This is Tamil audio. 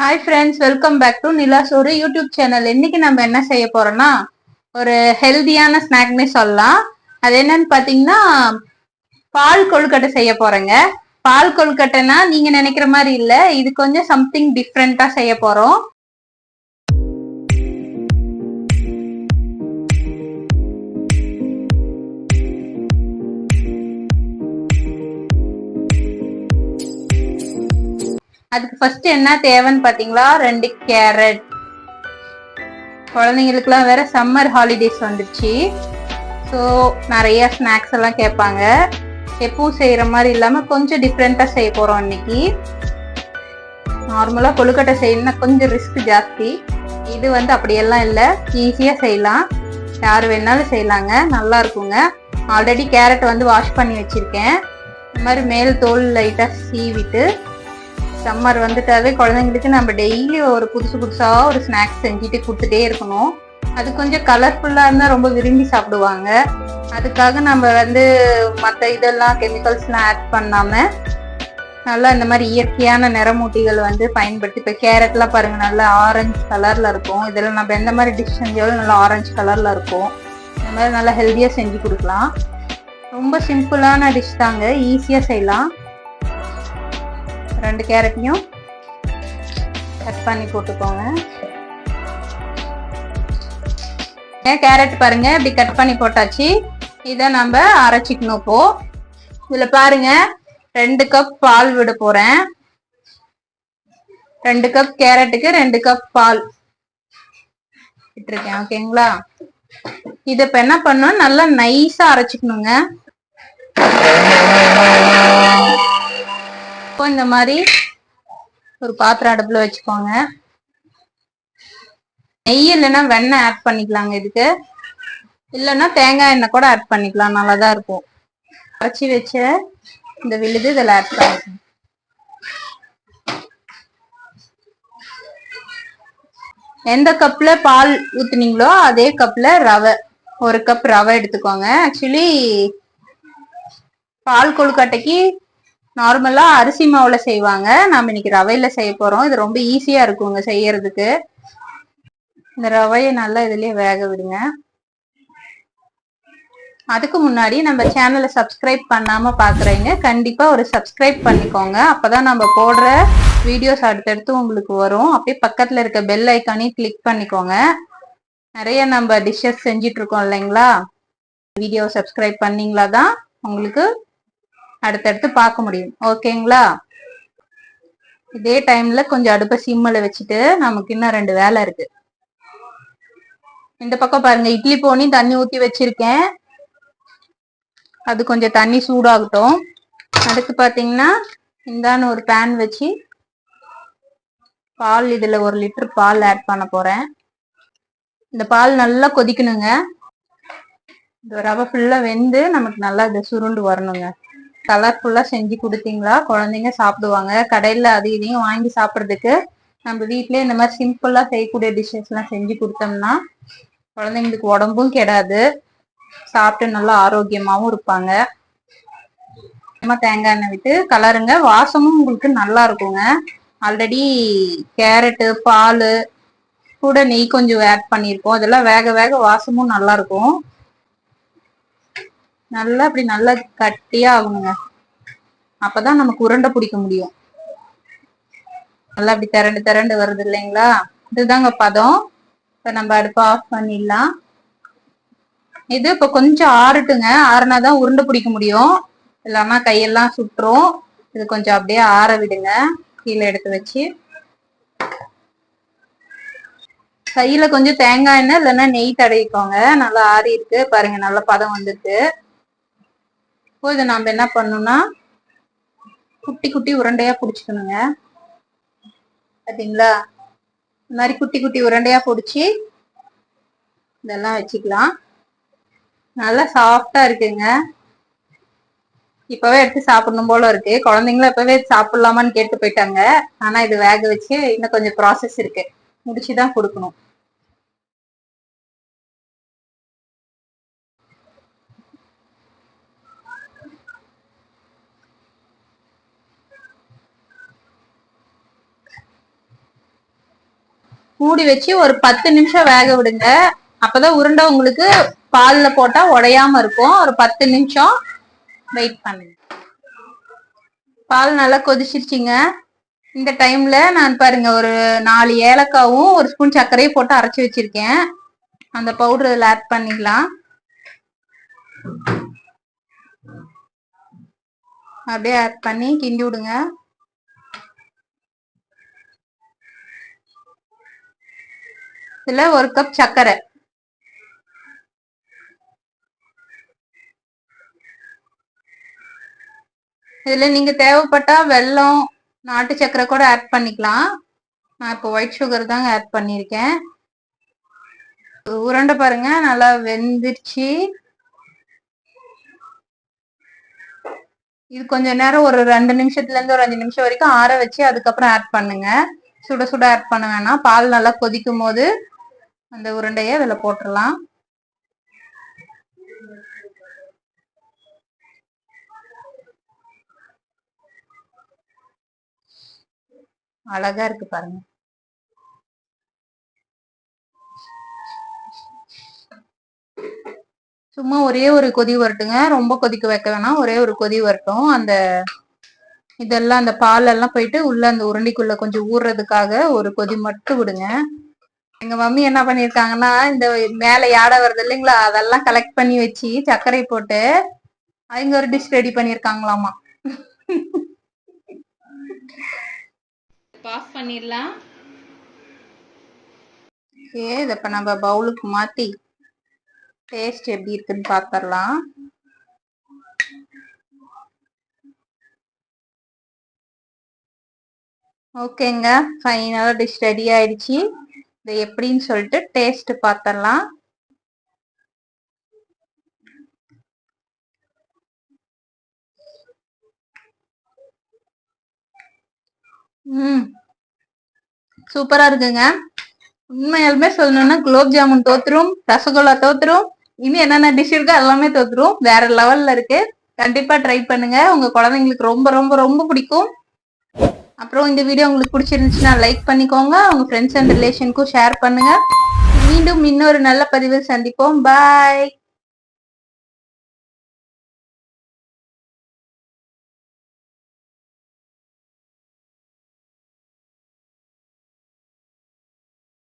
Hi friends welcome back to Nilasoru YouTube channel இன்னைக்கு நம்ம என்ன செய்ய போறோம்னா ஒரு ஹெல்தியான ஸ்நாக்னே சொல்லலாம். அது என்னன்னு பாத்தீங்கன்னா பால் கொழுக்கட்டை செய்ய போறேங்க. பால் கொழுக்கட்டைனா நீங்க நினைக்கிற மாதிரி இல்ல இது கொஞ்சம் சம்திங் டிஃப்ரெண்டா செய்ய போறோம். அதுக்கு ஃபர்ஸ்ட் என்ன தேவைன்னு பாத்தீங்களா? ரெண்டு கேரட். குழந்தைங்களுக்குலாம் வேற சம்மர் ஹாலிடேஸ் வந்துடுச்சு ஸோ நிறைய ஸ்நாக்ஸ் எல்லாம் கேட்பாங்க. எப்பவும் செய்யற மாதிரி இல்லாம கொஞ்சம் டிஃப்ரெண்டா செய்ய போறோம் இன்னைக்கு. நார்மலா கொழுக்கட்டை செய்யணும்னா கொஞ்சம் ரிஸ்க் ஜாஸ்தி. இது வந்து அப்படியெல்லாம் இல்லை. ஈஸியா செய்யலாம். யார் வேணாலும் செய்யலாங்க. நல்லா இருக்குங்க. ஆல்ரெடி கேரட் வந்து வாஷ் பண்ணி வச்சிருக்கேன். இந்த மாதிரி மேல் தோல் லைட்டா சீவிட்டு சம்மர் வந்துட்டாவே குழந்தைங்களுக்கு நம்ம டெய்லி ஒரு புதுசு புதுசா ஒரு ஸ்நாக்ஸ் செஞ்சுட்டு கொடுத்துட்டே இருக்கணும். அது கொஞ்சம் கலர்ஃபுல்லா இருந்தா ரொம்ப விரும்பி சாப்பிடுவாங்க. அதுக்காக நம்ம வந்து மற்ற இதெல்லாம் கெமிக்கல்ஸ்லாம் ஆட் பண்ணாம நல்லா இந்த மாதிரி இயற்கையான நிறமூட்டிகள் வந்து பயன்படுத்தி இப்போ கேரட்லாம் பாருங்க நல்லா ஆரஞ்சு கலர்ல இருக்கும். இதெல்லாம் நம்ம எந்த மாதிரி டிஷ் செஞ்சாலும் நல்லா ஆரஞ்சு கலர்ல இருக்கும். இந்த மாதிரி நல்லா ஹெல்த்தியாக செஞ்சு கொடுக்கலாம். ரொம்ப சிம்பிளான டிஷ் தாங்க. ஈஸியாக செய்யலாம். ரெண்டு கேரட்டையும் கட் பண்ணி போட்டுக்கோங்க. ஏன் கேரட் பாருங்க இப்படி கட் பண்ணி போட்டாச்சு. இதை நம்ம அரைச்சிக்கணும் இப்போ. இதுல பாருங்க ரெண்டு கப் பால் விட போறேன். ரெண்டு கப் கேரட்டுக்கு ரெண்டு கப் பால் விட்டுருக்கேன் ஓகேங்களா? இத இப்ப என்ன பண்ணணும்? நல்லா நைஸா அரைச்சிக்கணுங்க. அப்போ இந்த மாதிரி ஒரு பாத்திரம் அடுப்புல வச்சுக்கோங்க. நெய் இல்லைன்னா வெண்ணெய் ஆட் பண்ணிக்கலாங்க இதுக்கு. இல்லைன்னா தேங்காய் எண்ணெய் கூட ஆட் பண்ணிக்கலாம் நல்லாதான் இருக்கும். அரைச்சி வச்ச இந்த விழுது இதில் ஆட் பண்ணிக்கணும் எந்த கப்ல பால் ஊத்துனீங்களோ அதே கப்ல ரவை. ஒரு கப் ரவை எடுத்துக்கோங்க. ஆக்சுவலி பால் கொழுக்கட்டைக்கு நார்மலா அரிசி மாவுல செய்வாங்க. நாம இன்னைக்கு ரவையில செய்ய போறோம். இது ரொம்ப ஈஸியா இருக்குங்க செய்யறதுக்கு. இந்த ரவையை நல்லா இதுலயே வேக விடுங்க. அதுக்கு முன்னாடி நம்ம சேனலை சப்ஸ்கிரைப் பண்ணாம பாக்குறீங்க கண்டிப்பா ஒரு சப்ஸ்கிரைப் பண்ணிக்கோங்க. அப்பதான் நம்ம போடுற வீடியோஸ் அடுத்தடுத்து உங்களுக்கு வரும். அப்படியே பக்கத்துல இருக்க பெல் ஐக்கானையும் கிளிக் பண்ணிக்கோங்க. நிறைய நம்ம டிஷ்ஷஸ் செஞ்சிட்டு இருக்கோம் இல்லைங்களா? வீடியோ சப்ஸ்கிரைப் பண்ணீங்களா தான் உங்களுக்கு அடுத்தடுத்து பார்க்க முடியும். ஓகேங்களா இதே டைம்ல கொஞ்சம் அடுப்பை சிம்மில் வச்சுட்டு நமக்கு இன்னும் ரெண்டு வேலை இருக்கு. இந்த பக்கம் பாருங்க இட்லி போனி தண்ணி ஊத்தி வச்சிருக்கேன். அது கொஞ்சம் தண்ணி சூடாகட்டும். அடுத்து பாத்தீங்கன்னா இந்தான்னு ஒரு பேன் வச்சு பால் இதுல ஒரு லிட்டர் பால் ஆட் பண்ண போறேன். இந்த பால் நல்லா கொதிக்கணுங்க. இந்த ரவை ஃபுல்லா வெந்து நமக்கு நல்லா இதை சுருண்டு வரணுங்க. கலர்ஃபுல்லா செஞ்சு கொடுத்தீங்களா? குழந்தைங்க சாப்பிடுவாங்க. கடையில அது இதையும் வாங்கி சாப்பிட்றதுக்கு நம்ம வீட்லயே இந்த மாதிரி சிம்பிளா செய்யக்கூடிய டிஷ்ஷஸ் எல்லாம் செஞ்சு கொடுத்தோம்னா குழந்தைங்களுக்கு உடம்பும் கெடாது. சாப்பிட்டு நல்லா ஆரோக்கியமாவும் இருப்பாங்க. தேங்காய் எண்ணெய் விட்டு கலருங்க. வாசமும் உங்களுக்கு நல்லா இருக்குங்க. ஆல்ரெடி கேரட்டு பால் கூட நெய் கொஞ்சம் ஆட் பண்ணியிருக்கோம். அதெல்லாம் வேக வேக வாசமும் நல்லா இருக்கும். நல்லா அப்படி நல்லா கட்டியா ஆகணுங்க. அப்பதான் நமக்கு உருண்டை பிடிக்க முடியும். நல்லா அப்படி திரண்டு திரண்டு வருது இல்லைங்களா? இதுதாங்க பதம். இப்ப நம்ம அடுப்பை ஆஃப் பண்ணிடலாம். இது இப்ப கொஞ்சம் ஆறட்டுங்க. ஆறுனாதான் உருண்டை பிடிக்க முடியும். இல்லாம கையெல்லாம் சுட்டுரும் இது கொஞ்சம் அப்படியே ஆற விடுங்க. கீழே எடுத்து வச்சு. கையில கொஞ்சம் தேங்காய் எண்ணெய் இல்லைன்னா நெய் தடவிக்கோங்க. நல்லா ஆறி இருக்கு. பாருங்க நல்ல பதம் வந்துருக்கு இப்போ இதை நம்ம என்ன பண்ணணும்னா குட்டி குட்டி உருண்டையா பிடிச்சிக்கணுங்க. பார்த்தீங்களா இந்த மாதிரி குட்டி குட்டி உருண்டையா பிடிச்சி இதெல்லாம் வச்சுக்கலாம். நல்லா சாஃப்டா இருக்குங்க. இப்பவே எடுத்து சாப்பிடணும் போல இருக்கு. குழந்தைங்களும் இப்பவே சாப்பிடலாமான்னு கேட்டு போயிட்டாங்க. ஆனா இது வேக வச்சு இன்னும் கொஞ்சம் ப்ராசஸ் இருக்கு. முடிச்சுதான் கொடுக்கணும். மூடி வச்சு ஒரு பத்து நிமிஷம் வேக விடுங்க. அப்பதான் உருண்டை உங்களுக்கு பால்ல போட்டா உடையாம இருக்கும். ஒரு பத்து நிமிஷம் வெயிட் பண்ணுங்க. பால் நல்லா கொதிச்சிருச்சுங்க. இந்த டைம்ல நான் பாருங்க ஒரு நாலு ஏலக்காவும் ஒரு ஸ்பூன் சர்க்கரையும் போட்டு அரைச்சி வச்சிருக்கேன். அந்த பவுடர் இதில் ஆட் பண்ணிக்கலாம். அப்படியே ஆட் பண்ணி கிண்டி விடுங்க. இதுல ஒரு கப் சர்க்கரை இதுல நீங்க தேவைப்பட்டா வெல்லம் நாட்டு சர்க்கரை கூட ஆட் பண்ணிக்கலாம். நான் இப்போ ஒயிட் சுகர் தாங்க ஆட் பண்ணியிருக்கேன். உருண்டை பாருங்க நல்லா வெந்துருச்சு. இது கொஞ்ச நேரம் ஒரு ரெண்டு நிமிஷத்துல இருந்து ஒரு அஞ்சு நிமிஷம் வரைக்கும் ஆற வச்சு அதுக்கப்புறம் ஆட் பண்ணுங்க. சுட சுட ஆட் பண்ண வேணாம். பால் நல்லா கொதிக்கும் போது அந்த உருண்டைய அதில் போட்டுடலாம். அழகா இருக்கு பாருங்க. சும்மா ஒரே ஒரு கொதி வரட்டுங்க. ரொம்ப கொதிக்க வைக்க வேணாம். ஒரே ஒரு கொதி வரட்டும். அந்த இதெல்லாம் அந்த பால் எல்லாம் போயிட்டு உள்ள அந்த உருண்டைக்குள்ள கொஞ்சம் ஊறுறதுக்காக ஒரு கொதி மட்டும் விடுங்க. எங்க மம்மி என்ன பண்ணிருக்காங்கன்னா இந்த மேல யாடை வருது இல்லைங்களா அதெல்லாம் கலெக்ட் பண்ணி வச்சு சர்க்கரை போட்டு அவங்க ஒரு டிஷ் ரெடி பண்ணிருக்காங்களாமா. பாஸ் பண்ணிடலாம். ஓகே இதை இப்ப நம்ம பவுலுக்கு மாத்தி டேஸ்ட் எப்படி இருக்குன்னு பாத்திரலாம். ஓகேங்க ஃபைனலாக டிஷ் ரெடி ஆயிடுச்சு. இது எப்படின்னு சொல்லிட்டு டேஸ்ட் பார்த்தலாம் ம். சூப்பரா இருக்குங்க. உண்மையாலுமே சொல்லணும்னா குலோப் ஜாமுன் தோத்துரும் ரசகுல்லா தோத்துரும் இன்னும் என்னென்ன டிஷ் இருக்கோ எல்லாமே தோத்துரும். வேற லெவல்ல இருக்கு. கண்டிப்பா ட்ரை பண்ணுங்க. உங்க குழந்தைங்களுக்கு ரொம்ப ரொம்ப ரொம்ப பிடிக்கும். அப்புறம் இந்த வீடியோ உங்களுக்கு பிடிச்சிருந்துச்சுன்னா லைக் பண்ணிக்கோங்க. உங்க ஃப்ரெண்ட்ஸ் அண்ட் ரிலேஷனுக்கும் ஷேர் பண்ணுங்க. மீண்டும் இன்னொரு நல்ல பதிவில் சந்திப்போம். பாய்